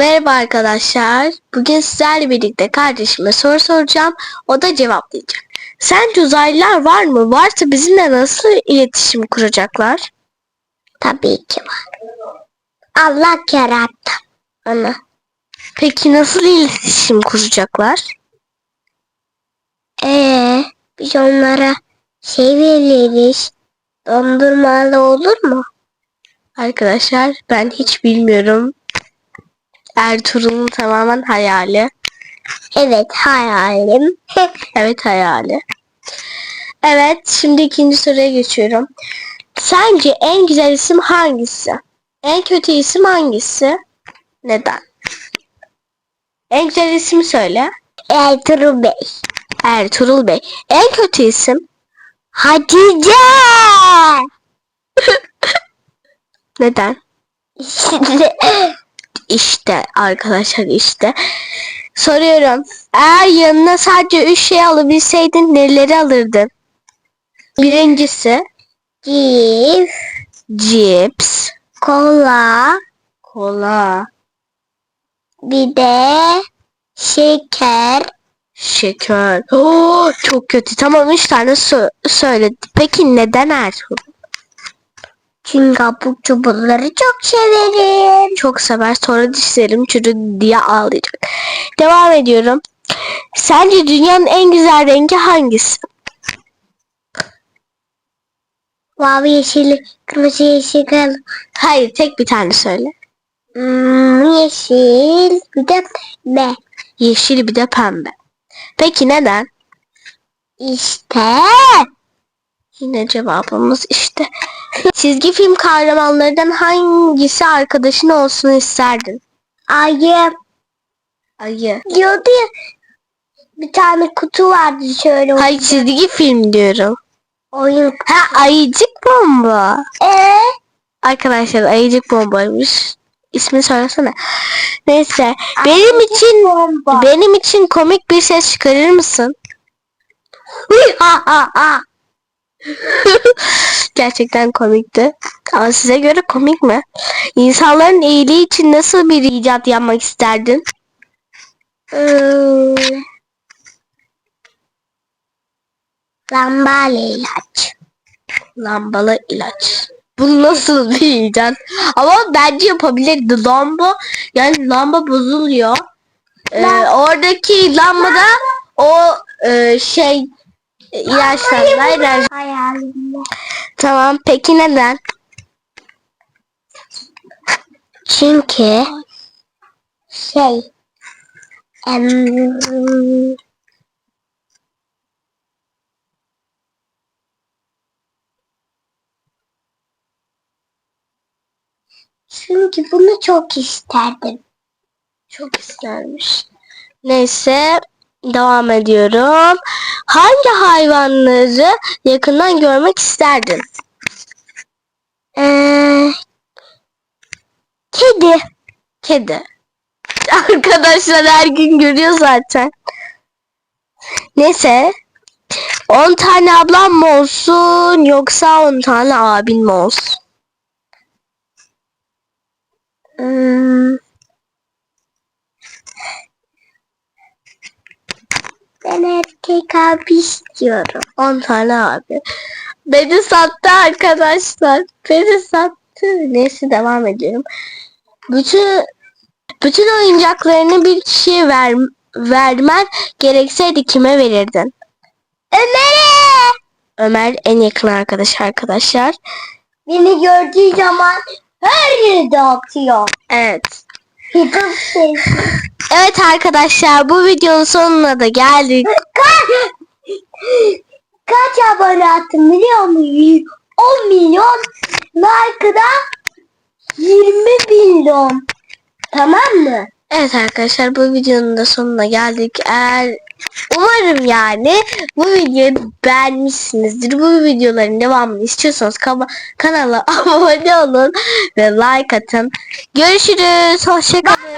Merhaba arkadaşlar. Bugün sizlerle birlikte kardeşime soru soracağım. O da cevaplayacak. Sence uzaylılar var mı? Varsa bizimle nasıl iletişim kuracaklar? Tabii ki var. Allah yarattı onu. Peki nasıl iletişim kuracaklar? Ee, biz onlara şey veririz. Dondurmalı olur mu? Arkadaşlar ben hiç bilmiyorum. Ertuğrul'un tamamen hayali. Evet hayalim. Evet hayali. Evet şimdi ikinci soruya geçiyorum. Sence en güzel isim hangisi? En kötü isim hangisi? Neden? En güzel ismi söyle. Ertuğrul Bey. Ertuğrul Bey. En kötü isim? Hatice. Neden? İşte arkadaşlar işte. Soruyorum. Eğer yanına sadece üç şey alabilseydin neleri alırdın? Birincisi cif, cips, kola, kola, bir de şeker. şeker. Oo, çok kötü. Tamam üç tane sö- söyledi. Peki neden Ertuğrul? Çünkü abuk cuburları çok severim. Çok sever sonra dişlerim çürüdü diye ağlayacak. Devam ediyorum. Sence dünyanın en güzel rengi hangisi? Mavi yeşil, kırmızı yeşil, kırmızı. Hayır tek bir tane söyle. Hmm, yeşil, bir de pembe. Yeşil bir de pembe. Peki neden? İşte Yine cevabımız işte. Çizgi film kahramanlarından hangisi arkadaşın olsun isterdin? ayı Ayı. diyordu ya. Bir tane kutu vardı şöyle. Hayır çizgi film diyorum. Oyun. Ha ayıcık bomba. Ee, Arkadaşlar ayıcık bombaymış. İsmini söylesene. Neyse. Benim ayıcık için bomba. benim için komik bir ses çıkarır mısın? Ha, ha, ha. Gerçekten komikti. Ama size göre komik mi? İnsanların iyiliği için nasıl bir icat yapmak isterdin? Hmm. Lambalı ilaç. Lambalı ilaç. Bu nasıl bir icat? Ama bence yapabilirdi. Lamba yani lamba bozuluyor. Ee, oradaki lambada o e, şey ilaçlarla enerji. Hayalimde. Tamam peki neden? Çünkü şey em, çünkü bunu çok isterdim. Çok istermiş. Neyse devam ediyorum. Hangi hayvanları yakından görmek isterdin? Ee, kedi. Kedi. Arkadaşlar her gün görüyor zaten. Neyse. 10 tane ablam mı olsun yoksa 10 tane abin mi olsun? Hmm. Ben erkek abi istiyorum. 10 tane abi. Beni sattı arkadaşlar. Beni sattı. Neyse devam ediyorum. Bütün bütün oyuncaklarını bir kişiye ver, vermen gerekseydi kime verirdin? Ömer'e! Ömer en yakın arkadaş arkadaşlar. Beni gördüğü zaman her yerde atıyor. Evet. Evet arkadaşlar bu videonun sonuna da geldik. Kaç, kaç abone attım biliyor musun? 10 milyon like'da 20 milyon. Tamam mı? Evet arkadaşlar bu videonun da sonuna geldik. Eğer umarım yani bu videoyu beğenmişsinizdir. Bu videoların devamını istiyorsanız kanala abone olun ve like atın. Görüşürüz. Hoşçakalın.